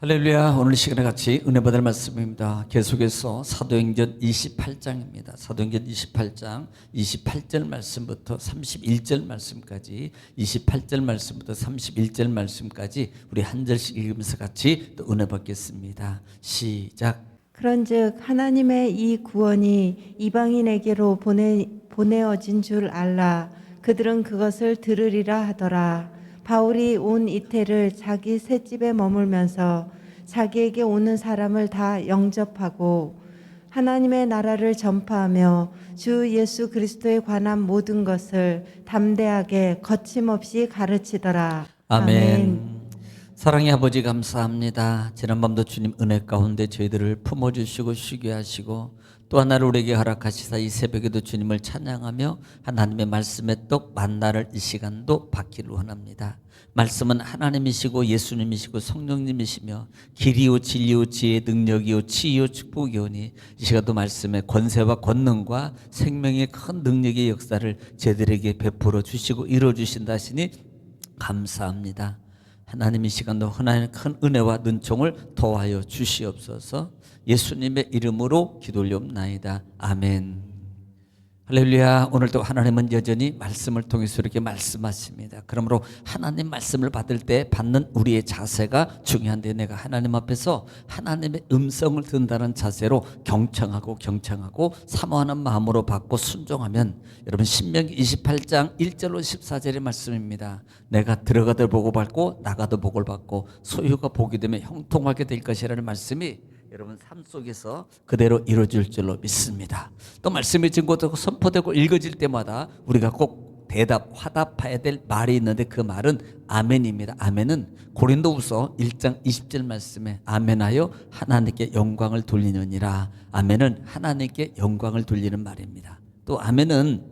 할렐루야. 오늘 이 시간에 같이 은혜 받을 말씀입니다. 계속해서 사도행전 28장입니다. 사도행전 28장 28절 말씀부터 31절 말씀까지 28절 말씀부터 31절 말씀까지 우리 한 절씩 읽으면서 같이 또 은혜 받겠습니다. 시작. 그런즉 하나님의 이 구원이 이방인에게로 보내 보내어진 줄 알라. 그들은 그것을 들으리라 하더라 바울이 온 이태를 자기 셋집에 머물면서 자기에게 오는 사람을 다 영접하고 하나님의 나라를 전파하며 주 예수 그리스도에 관한 모든 것을 담대하게 거침없이 가르치더라 아멘. 사랑의 아버지 감사합니다. 지난밤도 주님 은혜 가운데 저희들을 품어주시고 쉬게 하시고 또 하나를 우리에게 허락하시사 이 새벽에도 주님을 찬양하며 하나님의 말씀의 떡 만나를 이 시간도 받기를 원합니다. 말씀은 하나님이시고 예수님이시고 성령님이시며 길이요 진리요 지혜 능력이요 치유 축복이오니 이 시간도 말씀의 권세와 권능과 생명의 큰 능력의 역사를 저희들에게 베풀어 주시고 이루어 주신다 하시니 감사합니다. 하나님 이 시간도 하나님의 큰 은혜와 눈총을 더하여 주시옵소서. 예수님의 이름으로 기도 올려옵나이다. 아멘. 할렐루야. 오늘도 하나님은 여전히 말씀을 통해서 이렇게 말씀하십니다. 그러므로 하나님 말씀을 받을 때 받는 우리의 자세가 중요한데 내가 하나님 앞에서 하나님의 음성을 듣는다는 자세로 경청하고 경청하고 사모하는 마음으로 받고 순종하면 여러분 신명기 28장 1절로 14절의 말씀입니다. 내가 들어가도 복을 받고 나가도 복을 받고 소유가 복이 되면 형통하게 될 것이라는 말씀이 여러분 삶 속에서 그대로 이루어질 줄로 믿습니다. 또 말씀이 증거되고 선포되고 읽어질 때마다 우리가 꼭 대답, 화답해야 될 말이 있는데 그 말은 아멘입니다. 아멘은 고린도후서 1장 20절 말씀에 아멘하여 하나님께 영광을 돌리느니라. 아멘은 하나님께 영광을 돌리는 말입니다. 또 아멘은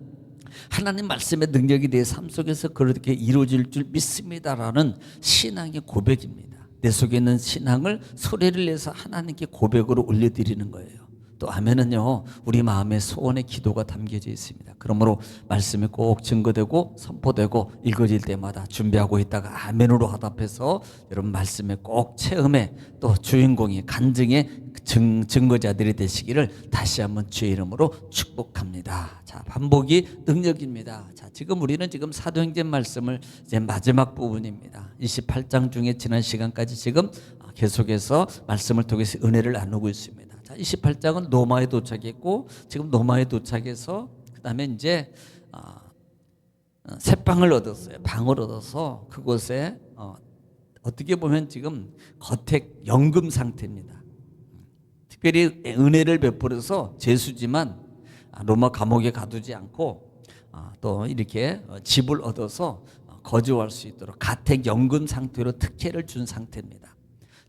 하나님 말씀의 능력이 내 삶 속에서 그렇게 이루어질 줄 믿습니다라는 신앙의 고백입니다. 내 속에 있는 신앙을 소리를 내서 하나님께 고백으로 올려드리는 거예요. 또 아멘은요 우리 마음의 소원의 기도가 담겨져 있습니다. 그러므로 말씀이 꼭 증거되고 선포되고 읽어질 때마다 준비하고 있다가 아멘으로 화답해서 여러분 말씀에 꼭 체험에 또 주인공이 간증의 증, 증거자들이 되시기를 다시 한번 주의 이름으로 축복합니다. 자 반복이 능력입니다. 자 지금 우리는 지금 사도행전 말씀을 이제 마지막 부분입니다. 28장 중에 지난 시간까지 지금 계속해서 말씀을 통해서 은혜를 나누고 있습니다. 자, 28장은 노마에 도착했고 지금 노마에 도착해서 그다음에 이제 어, 어, 새 방을 얻었어요. 방을 얻어서 그곳에 어, 어떻게 보면 지금 거택 연금 상태입니다. 특별히 은혜를 베풀어서 제수지만 아, 로마 감옥에 가두지 않고 아, 또 이렇게 어, 집을 얻어서 어, 거주할 수 있도록 가택 연금 상태로 특혜를 준 상태입니다.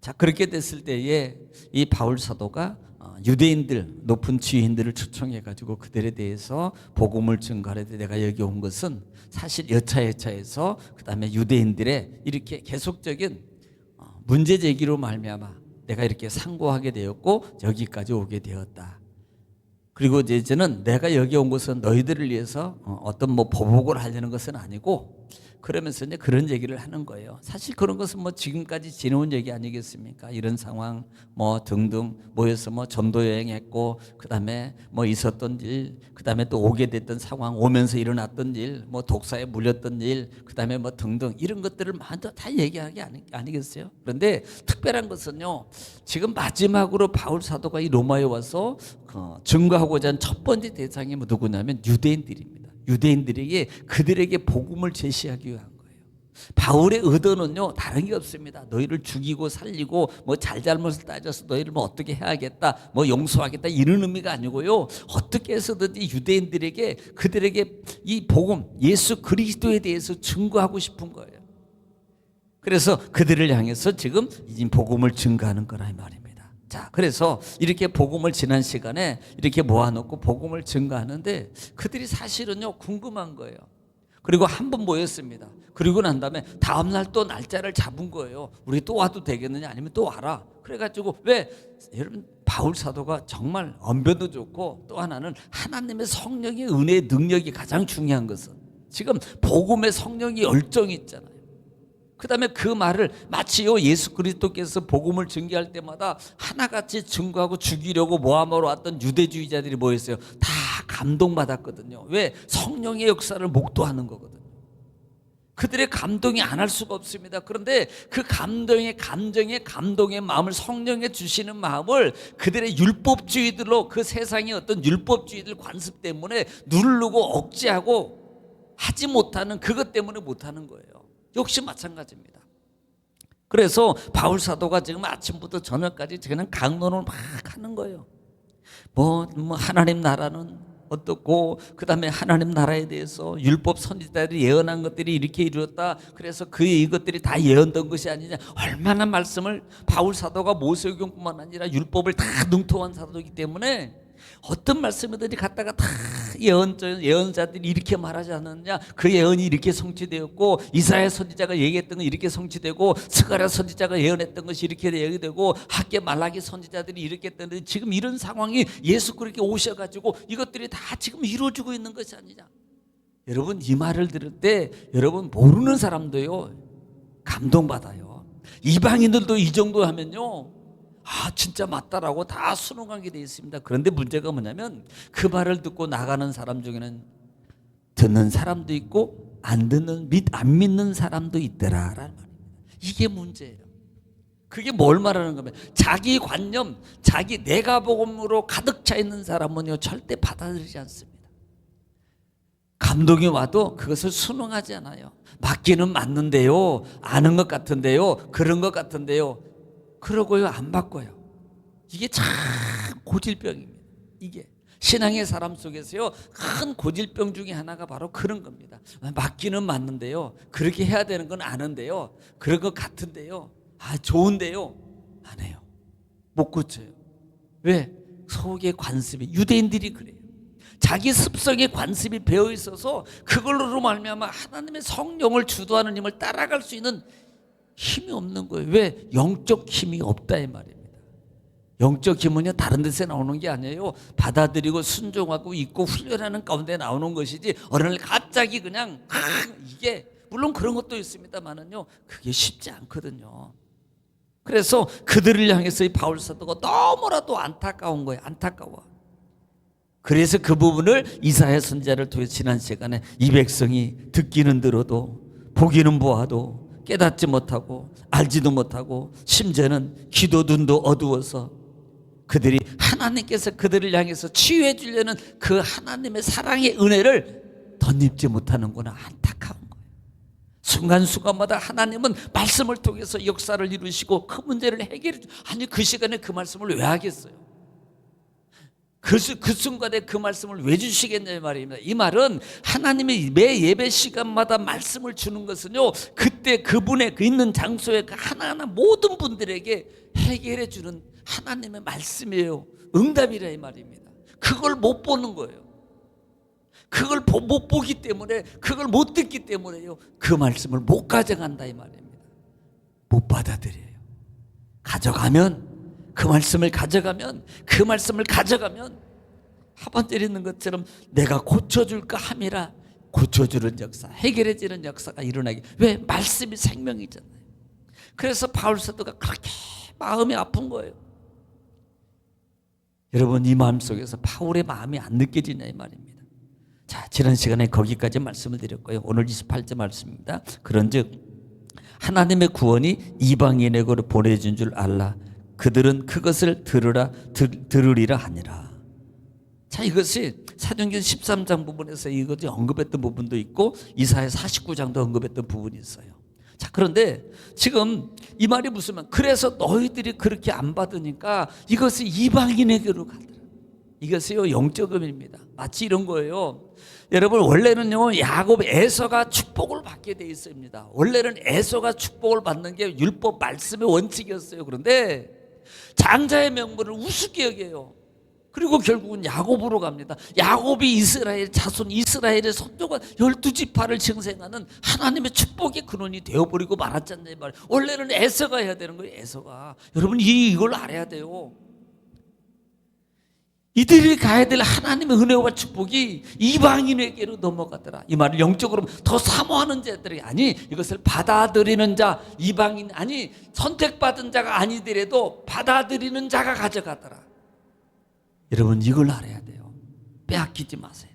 자 그렇게 됐을 때에 이 바울 사도가 어, 유대인들 높은 지휘인들을 초청해 가지고 그들에 대해서 복음을 증가하되 내가 여기 온 것은 사실 여차여차해서 그다음에 유대인들의 이렇게 계속적인 어, 문제 제기로 말미암아 내가 이렇게 상고하게 되었고 여기까지 오게 되었다. 그리고 이제 이제는 내가 여기 온 것은 너희들을 위해서 어, 어떤 뭐 보복을 하려는 것은 아니고 그러면서 이제 그런 얘기를 하는 거예요. 사실 그런 것은 뭐 지금까지 지내온 얘기 아니겠습니까? 이런 상황 뭐 등등 모여서 뭐 전도 여행했고 그다음에 뭐 있었던 일, 그다음에 또 오게 됐던 상황, 오면서 일어났던 일, 뭐 독사에 물렸던 일, 그다음에 뭐 등등 이런 것들을 먼저 다 얘기하는 게 아니, 아니겠어요? 그런데 특별한 것은요. 지금 마지막으로 바울 사도가 이 로마에 와서 어, 증거하고자 한 첫 번째 대상이 뭐 누구냐면 유대인들입니다. 유대인들에게 그들에게 복음을 제시하기 위한 거예요. 바울의 의도는요 다른 게 없습니다. 너희를 죽이고 살리고 뭐 잘잘못을 따져서 너희를 뭐 어떻게 해야겠다, 뭐 용서하겠다 이런 의미가 아니고요. 어떻게 해서든지 유대인들에게 그들에게 이 복음 예수 그리스도에 대해서 증거하고 싶은 거예요. 그래서 그들을 향해서 지금 이 복음을 증거하는 거라 이 말입니다. 자, 그래서 이렇게 복음을 지난 시간에 이렇게 모아놓고 복음을 증거하는데 그들이 사실은요 궁금한 거예요. 그리고 한 번 모였습니다. 그리고 난 다음에 다음 날 또 날짜를 잡은 거예요. 우리 또 와도 되겠느냐 아니면 또 와라. 그래가지고 왜 여러분 바울 사도가 정말 언변도 좋고 또 하나는 하나님의 성령의 은혜의 능력이 가장 중요한 것은 지금 복음의 성령이 열정이 있잖아요. 그다음에 그 말을 마치요 예수 그리스도께서 복음을 증거할 때마다 하나같이 증거하고 죽이려고 모함하러 왔던 유대주의자들이 뭐였어요? 다 감동받았거든요. 왜? 성령의 역사를 목도하는 거거든요. 그들의 감동이 안 할 수가 없습니다. 그런데 그 감동의 감정의 감동의 마음을 성령에 주시는 마음을 그들의 율법주의들로 그 세상의 어떤 율법주의들 관습 때문에 누르고 억제하고 하지 못하는 그것 때문에 못하는 거예요. 역시 마찬가지입니다. 그래서 바울 사도가 지금 아침부터 저녁까지 그냥 강론을 막 하는 거예요. 뭐, 뭐 하나님 나라는 어떻고 그다음에 하나님 나라에 대해서 율법 선지자들이 예언한 것들이 이렇게 이루었다. 그래서 그 이것들이 다 예언된 것이 아니냐. 얼마나 말씀을 바울 사도가 모세경뿐만 아니라 율법을 다 능통한 사도이기 때문에 어떤 말씀이든지 갖다가 다 예언 예언자들이 이렇게 말하지 않았느냐? 그 예언이 이렇게 성취되었고 이사야 선지자가 얘기했던 건 이렇게 성취되고 스가랴 선지자가 예언했던 것이 이렇게 얘기되고 학계 말라기 선지자들이 이렇게 했던데 지금 이런 상황이 예수 그렇게 오셔가지고 이것들이 다 지금 이루어지고 있는 것이 아니냐? 여러분 이 말을 들을 때 여러분 모르는 사람도요 감동받아요. 이방인들도 이 정도 하면요 아 진짜 맞다라고 다 순응하게 돼 있습니다. 그런데 문제가 뭐냐면 그 말을 듣고 나가는 사람 중에는 듣는 사람도 있고 안 듣는 믿 안 믿는 사람도 있더라라는 말입니다. 이게 문제예요. 그게 뭘 말하는 거면 자기 관념, 자기 내가 복음으로 가득 차 있는 사람은요 절대 받아들이지 않습니다. 감동이 와도 그것을 순응하지 않아요. 맞기는 맞는데요, 아는 것 같은데요, 그런 것 같은데요. 그러고요 안 바꿔요. 이게 참 고질병입니다. 이게 신앙의 사람 속에서요 큰 고질병 중에 하나가 바로 그런 겁니다. 맞기는 맞는데요, 그렇게 해야 되는 건 아는데요, 그런 것 같은데요, 아 좋은데요, 안 해요. 못 고쳐요. 왜? 속의 관습이 유대인들이 그래요. 자기 습성의 관습이 배어 있어서 그걸로 말미암아 하나님의 성령을 주도하는 힘을 따라갈 수 있는 힘이 없는 거예요. 왜? 영적 힘이 없다 이 말입니다. 영적 힘은요 다른 데서 나오는 게 아니에요. 받아들이고 순종하고 있고 훈련하는 가운데 나오는 것이지 어느 날 갑자기 그냥 아, 이게 물론 그런 것도 있습니다만은요 그게 쉽지 않거든요. 그래서 그들을 향해서 이 바울 사도가 너무나도 안타까운 거예요. 안타까워. 그래서 그 부분을 이사야 선자를 통해 지난 시간에 이 백성이 듣기는 들어도 보기는 보아도 깨닫지 못하고 알지도 못하고 심지어는 기도 눈도 어두워서 그들이 하나님께서 그들을 향해서 치유해 주려는 그 하나님의 사랑의 은혜를 덧입지 못하는구나 안타까운 거예요. 순간순간마다 하나님은 말씀을 통해서 역사를 이루시고 그 문제를 해결해 주 아니 그 시간에 그 말씀을 왜 하겠어요? 그, 수- 그 순간에 그 말씀을 왜 주시겠냐 말입니다. 이 말은 하나님이 매 예배 시간마다 말씀을 주는 것은요, 그때 그분의 그 있는 장소에 그 하나하나 모든 분들에게 해결해 주는 하나님의 말씀이에요. 응답이라 이 말입니다. 그걸 못 보는 거예요. 그걸 보- 못 보기 때문에, 그걸 못 듣기 때문에요. 그 말씀을 못 가져간다 이 말입니다. 못 받아들여요. 가져가면 그 말씀을 가져가면 그 말씀을 가져가면 한번 때리는 것처럼 내가 고쳐줄까 함이라 고쳐주는 역사 해결해지는 역사가 일어나기. 왜? 말씀이 생명이잖아요. 그래서 바울 사도가 그렇게 마음이 아픈 거예요. 여러분 이 마음 속에서 바울의 마음이 안 느껴지냐 이 말입니다. 자 지난 시간에 거기까지 말씀을 드렸고요. 오늘 28절 말씀입니다. 그런즉 하나님의 구원이 이방인에게로 보내준 줄 알라. 그들은 그것을 들으라 들, 들으리라 하니라. 자 이것이 사도행전 13장 부분에서 이것이 언급했던 부분도 있고 이사야 49장도 언급했던 부분이 있어요. 자 그런데 지금 이 말이 무슨 말? 그래서 너희들이 그렇게 안 받으니까 이것이 이방인에게로 가더라. 이것이요 영적 의미입니다. 마치 이런 거예요. 여러분 원래는요 야곱 에서가 축복을 받게 돼 있습니다. 원래는 에서가 축복을 받는 게 율법 말씀의 원칙이었어요. 그런데 장자의 명분을 우습게 여겨요. 그리고 결국은 야곱으로 갑니다. 야곱이 이스라엘 자손 이스라엘의 선조가 열두 지파를 증생하는 하나님의 축복의 근원이 되어버리고 말았잖아요. 말. 원래는 에서가 해야 되는 거예요. 에서가 여러분 이 이걸 알아야 돼요. 이들이 가야 될 하나님의 은혜와 축복이 이방인에게로 넘어가더라. 이 말을 영적으로 더 사모하는 자들이 아니 이것을 받아들이는 자 이방인 아니 선택받은 자가 아니더라도 받아들이는 자가 가져가더라. 여러분 이걸 알아야 돼요. 빼앗기지 마세요.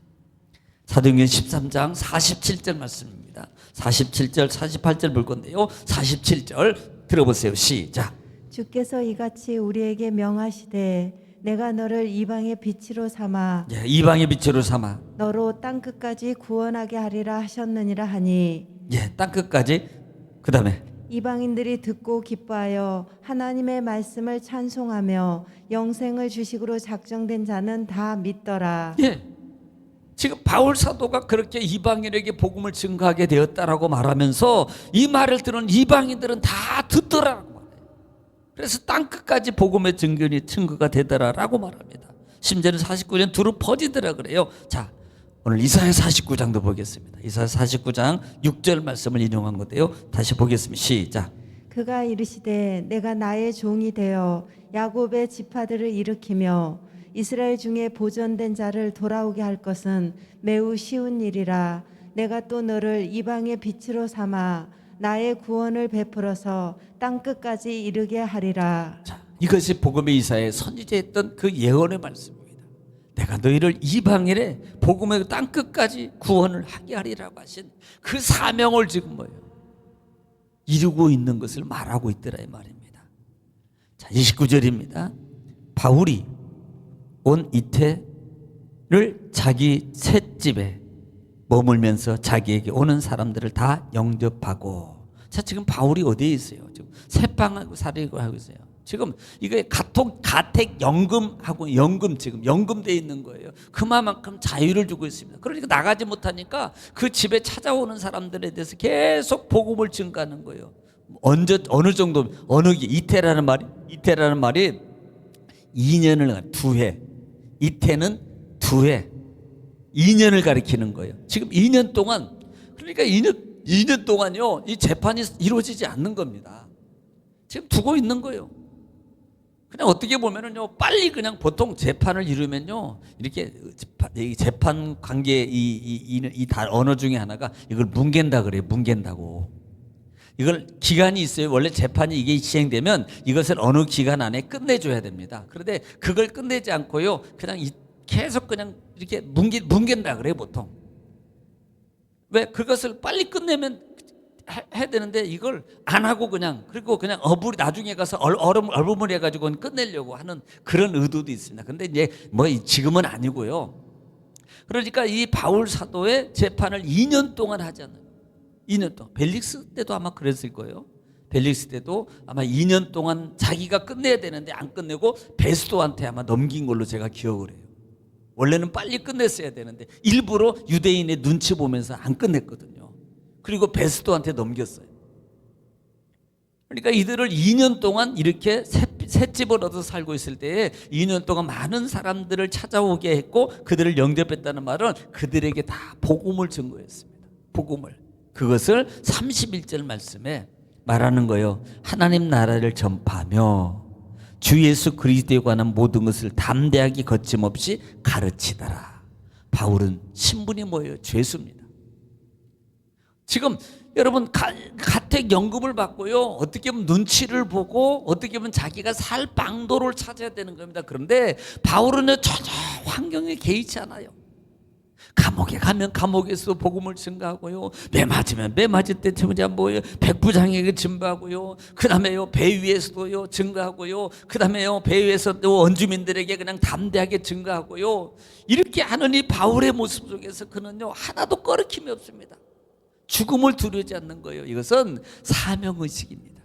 사도행전 13장 47절 말씀입니다. 47절 48절 볼 건데요. 47절 들어보세요. 시작. 주께서 이같이 우리에게 명하시되 내가 너를 이방의 빛으로 삼아 예, 이방의 빛으로 삼아 너로 땅 끝까지 구원하게 하리라 하셨느니라 하니 예, 땅 끝까지 그 다음에 이방인들이 듣고 기뻐하여 하나님의 말씀을 찬송하며 영생을 주식으로 작정된 자는 다 믿더라. 예. 지금 바울 사도가 그렇게 이방인에게 복음을 증거하게 되었다라고 말하면서 이 말을 들은 이방인들은 다 듣더라고 말해요. 그래서 땅 끝까지 복음의 증거니 증거가 되더라라고 말합니다. 심지어는 49년 두루 퍼지더라 그래요. 자, 오늘 이사야 49장도 보겠습니다. 이사야 49장 6절 말씀을 인용한 건데요. 다시 보겠습니다. 시작. 그가 이르시되 내가 나의 종이 되어 야곱의 지파들을 일으키며 이스라엘 중에 보존된 자를 돌아오게 할 것은 매우 쉬운 일이라 내가 또 너를 이방의 빛으로 삼아 나의 구원을 베풀어서 땅 끝까지 이르게 하리라 자, 이것이 복음의 이사에 선지자했던 그 예언의 말씀입니다. 내가 너희를 이방인의 복음의 땅 끝까지 구원을 하게 하리라고 하신 그 사명을 지금 뭐예요? 이루고 있는 것을 말하고 있더라 이 말입니다. 자, 29절입니다. 바울이 온 이태를 자기 셋집에 머물면서 자기에게 오는 사람들을 다 영접하고 자 지금 바울이 어디에 있어요? 지금 새방하고 살이고 하고 있어요. 지금 이거 가통 가택 연금하고 연금 지금 연금돼 있는 거예요. 그만큼 자유를 주고 있습니다. 그러니까 나가지 못하니까 그 집에 찾아오는 사람들에 대해서 계속 복음을 증가하는 거예요. 언제 어느 정도 어느 게 이태라는 말이 이태라는 말이 2년을 두 해. 이태는 두 해. 2년을 가리키는 거예요. 지금 2년 동안 그러니까 2년 2년 동안요. 이 재판이 이루어지지 않는 겁니다. 지금 두고 있는 거예요. 그냥 어떻게 보면은요 빨리 그냥 보통 재판을 이루면요 이렇게 재판, 관계 이이이다 언어 중에 하나가 이걸 뭉갠다 그래요 뭉갠다고. 이걸 기간이 있어요. 원래 재판이 이게 시행되면 이것을 어느 기간 안에 끝내줘야 됩니다. 그런데 그걸 끝내지 않고요 그냥 이- 계속 그냥 이렇게 뭉개 뭉갠다 그래요 보통. 왜? 그것을 빨리 끝내면 해- 해야 되는데 이걸 안 하고 그냥 그리고 그냥 어불이 나중에 가서 얼, 얼음 얼음을 해가지고 끝내려고 하는 그런 의도도 있습니다. 근데 이제 뭐 지금은 아니고요. 그러니까 이 바울 사도의 재판을 2년 동안 하잖아요. 2년 동안 벨릭스 때도 아마 그랬을 거예요. 벨릭스 때도 아마 2년 동안 자기가 끝내야 되는데 안 끝내고 베스도한테 아마 넘긴 걸로 제가 기억을 해요. 원래는 빨리 끝냈어야 되는데 일부러 유대인의 눈치 보면서 안 끝냈거든요. 그리고 베스도한테 넘겼어요. 그러니까 이들을 2년 동안 이렇게 새, 새집을 얻어 살고 있을 때에 2년 동안 많은 사람들을 찾아오게 했고 그들을 영접했다는 말은 그들에게 다 복음을 증거했습니다. 복음을. 그것을 31절 말씀에 말하는 거예요. 하나님 나라를 전파하며 주 예수 그리스도에 관한 모든 것을 담대하게 거침없이 가르치더라. 바울은 신분이 뭐예요? 죄수입니다. 지금 여러분 가, 가택 연금을 받고요. 어떻게 보면 눈치를 보고 어떻게 보면 자기가 살 방도를 찾아야 되는 겁니다. 그런데 바울은 전혀 환경에 개의치 않아요. 감옥에 가면 감옥에서 복음을 증가하고요. 매 맞으면 매 맞을 때 제자 뭐예요? 백부장에게 증거하고요. 그 다음에요 배 위에서도요 증거하고요. 그 다음에요 배 위에서도 원주민들에게 그냥 담대하게 증거하고요. 이렇게 하는 이 바울의 모습 속에서 그는요 하나도 꺼리낌이 없습니다. 죽음을 두려지 않는 거예요. 이것은 사명 의식입니다.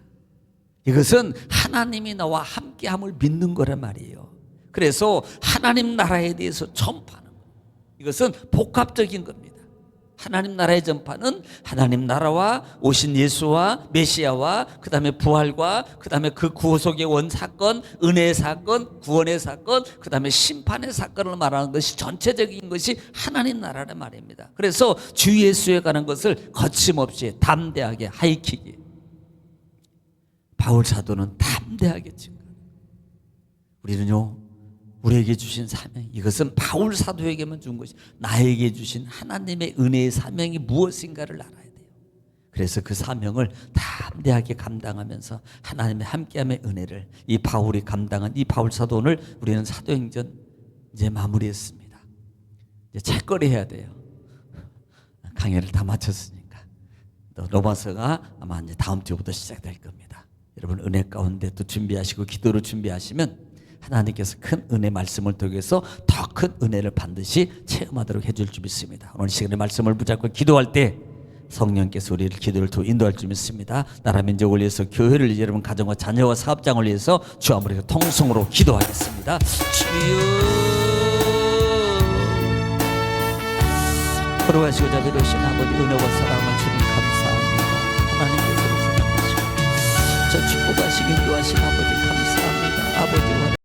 이것은 하나님이 나와 함께함을 믿는 거란 말이에요. 그래서 하나님 나라에 대해서 전파하는 거예요. 이것은 복합적인 겁니다. 하나님 나라의 전파는 하나님 나라와 오신 예수와 메시아와 그 다음에 부활과 그 다음에 그 구속의 원 사건, 은혜의 사건, 구원의 사건, 그 다음에 심판의 사건을 말하는 것이 전체적인 것이 하나님 나라란 말입니다. 그래서 주 예수에 관한 것을 거침없이 담대하게 하이키기. 바울 사도는 담대하게 증거. 우리는요, 우리에게 주신 사명 이것은 바울 사도에게만 준 것이 나에게 주신 하나님의 은혜의 사명이 무엇인가를 알아야 돼요. 그래서 그 사명을 담대하게 감당하면서 하나님의 함께함의 은혜를 이 바울이 감당한 이 바울 사도를 우리는 사도행전 이제 마무리했습니다. 이제 책거리 해야 돼요. 강의를 다 마쳤으니까 또 로마서가 아마 이제 다음 주부터 시작될 겁니다. 여러분 은혜 가운데 또 준비하시고 기도로 준비하시면 하나님께서 큰 은혜 말씀을 통해서 더 큰 은혜를 반드시 체험하도록 해줄 줄 믿습니다. 오늘 시간에 말씀을 붙잡고 기도할 때 성령께서 우리를 기도를 통 인도할 줄 믿습니다. 나라 민족을 위해서 교회를 여러분 가정과 자녀와 사업장을 위해서 주 아무리 통성으로 기도하겠습니다. 주여 걸어가시고 자비로우신 아버지 은혜와 사랑을 주님 감사합니다. 하나님께서 사랑하시고 저 축복하시고 인도하신 아버지 감사합니다. 아버지와